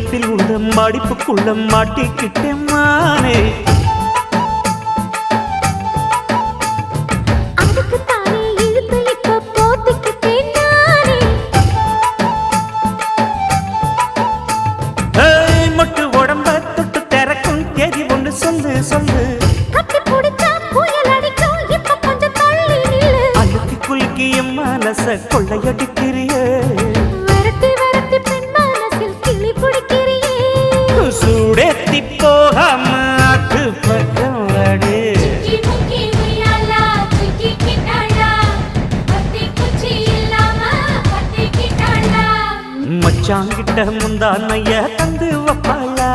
இடுப்பில் உள்ள மடிப்புக்குள்ள மாட்டிக்கிட்டேன் மானே. மொட்டு உடம்ப தொட்டு திறக்கும். தேதி ஒன்று சொல்லு சொல்லு. கட்டி பிடிச்சா மச்சாங்கிட்ட முந்தானைய தந்து வப்பாளா?